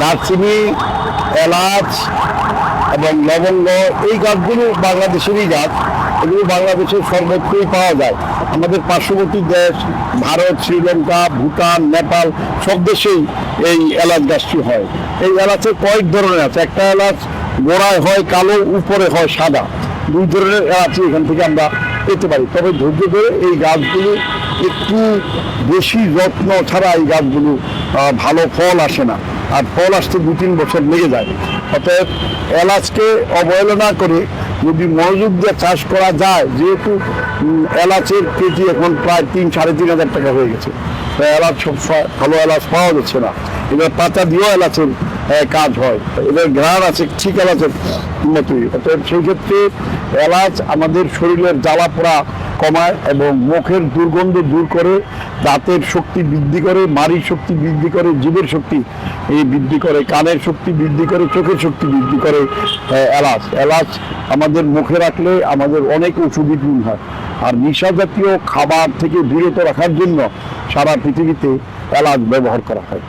দারচিনি, এলাচ এবং লবঙ্গ, এই গাছগুলো বাংলাদেশেরই গাছ। এগুলো বাংলাদেশের সর্বত্রই পাওয়া যায়। আমাদের পার্শ্ববর্তী দেশ, ভারত, শ্রীলঙ্কা, ভুটান, নেপাল, সব দেশেই এই এলাচ গাছটি হয়। এই এলাচের কয়েক ধরনের আছে। একটা এলাচ গোড়ায় হয়, কালো, উপরে হয় সাদা। দুই ধরনের এলাচি এখান থেকে আমরা পেতে পারি। তবে ধৈর্য ধরে এই গাছগুলো একটু বেশি যত্ন ছাড়া এই গাছগুলো ভালো ফল আসে না। আর ফল আসতে দু তিন বছর লেগে যায়। অতএব এলাচকে অবহেলনা করে যদি মনোযোগ দিয়ে চাষ করা যায়, যেহেতু এলাচের কেজি এখন প্রায় তিন, সাড়ে তিন হাজার টাকা হয়ে গেছে। এলাচ ভালো এলাচ পাওয়া যাচ্ছে না। এবার পাতা দিয়েও এলাচের কাজ হয়। এবার ঘ্রাণ আছে ঠিক এলাচের মতোই অতএব সেই ক্ষেত্রে এলাচ আমাদের শরীরের জ্বালা পোড়া কমায় এবং মুখের দুর্গন্ধ দূর করে, দাঁতের শক্তি বৃদ্ধি করে মারির শক্তি বৃদ্ধি করে জীবের শক্তি এই বৃদ্ধি করে, কানের শক্তি বৃদ্ধি করে, চোখের শক্তি বৃদ্ধি করে এলাচ। এলাচ আমাদের মুখে রাখলে আমাদের অনেক ওষুধি হয়। আর নিশা জাতীয় খাবার থেকে বিরত রাখার জন্য সারা পৃথিবীতে এলাচ ব্যবহার করা হয়।